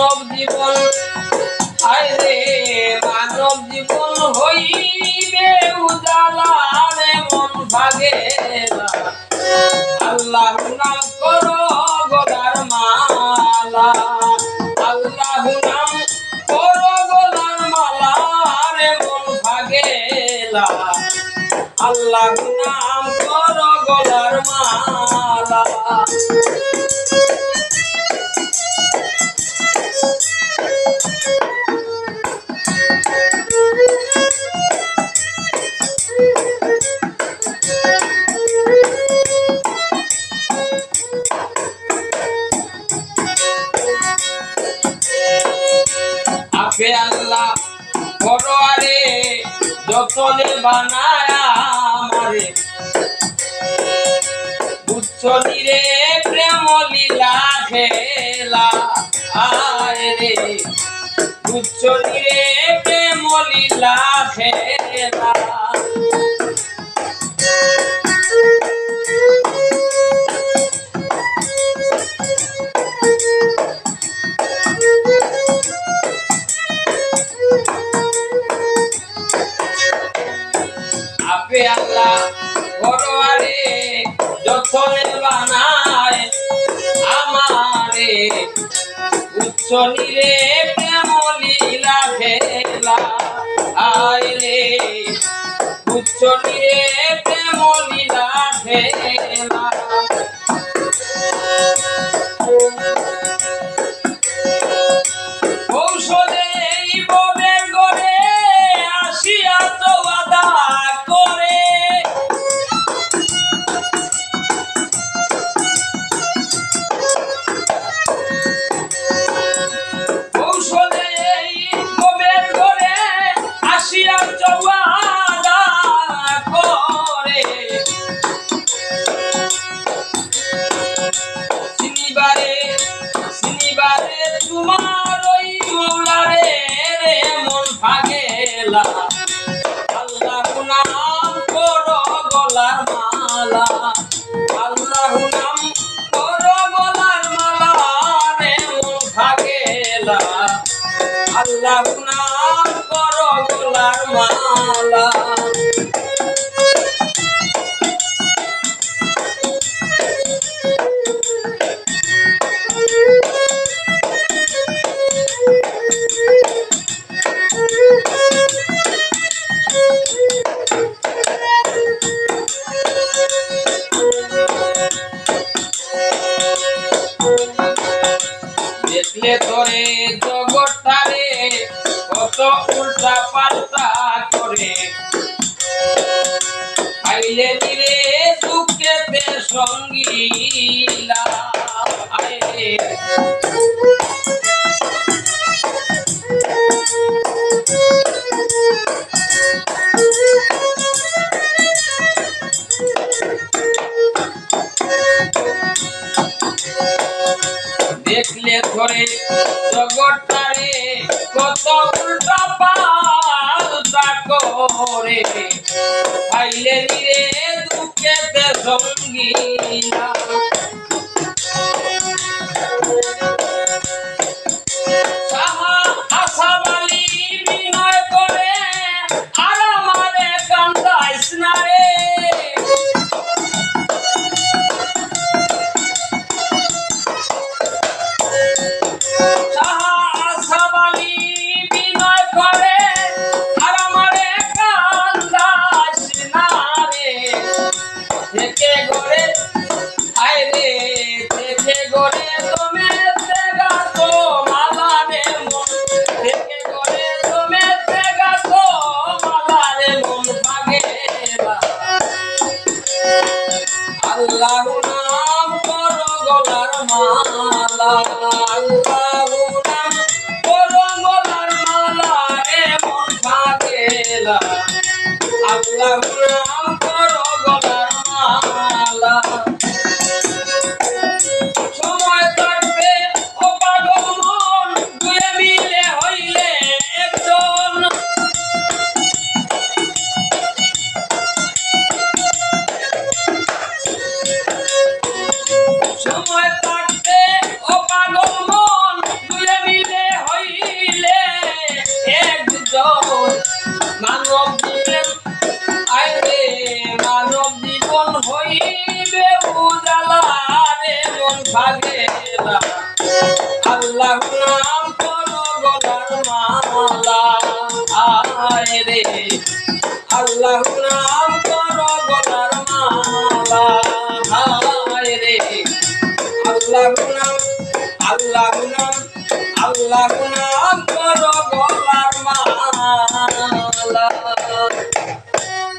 মানব জীবন আরে মানব জীবন হইবে উজালা মন ভাগে আল্লাহ নাম করো গোলার মালা। আল্লাহ নাম করো গোলার মালা রে মন ভাগে আল্লাহ নাম করো গোলার মালা। আপে আল্লাহ। পরোয়ারে যতনে বানায় আমারে। বুঝছনি রে প্রেম লীলা খেলা? আয় রে। বুঝছনি রে প্রেম লীলা খেলা? আপে আল্লাহ পরোয়ারে যতনে বানায় আমারে। উচ্চ নিরে প্রেম লীলা খেলা, আয় রে। উচ্চ নিরে প্রেম খেলা। তোরে জগৎটারে কত উল্টা পাল্টা করে। আইলে নিরে দুঃখেতে সঙ্গীলা আইলে ধরে জগৎটারে কত উল্টা পাল্টা করে। আইলে নিরে দুঃখেতে সঙ্গীলা সাহা আল্লাহ নাম করো গলার মালা। হায় রে। আল্লাহ নাম আল্লাহ নাম আল্লাহ নাম।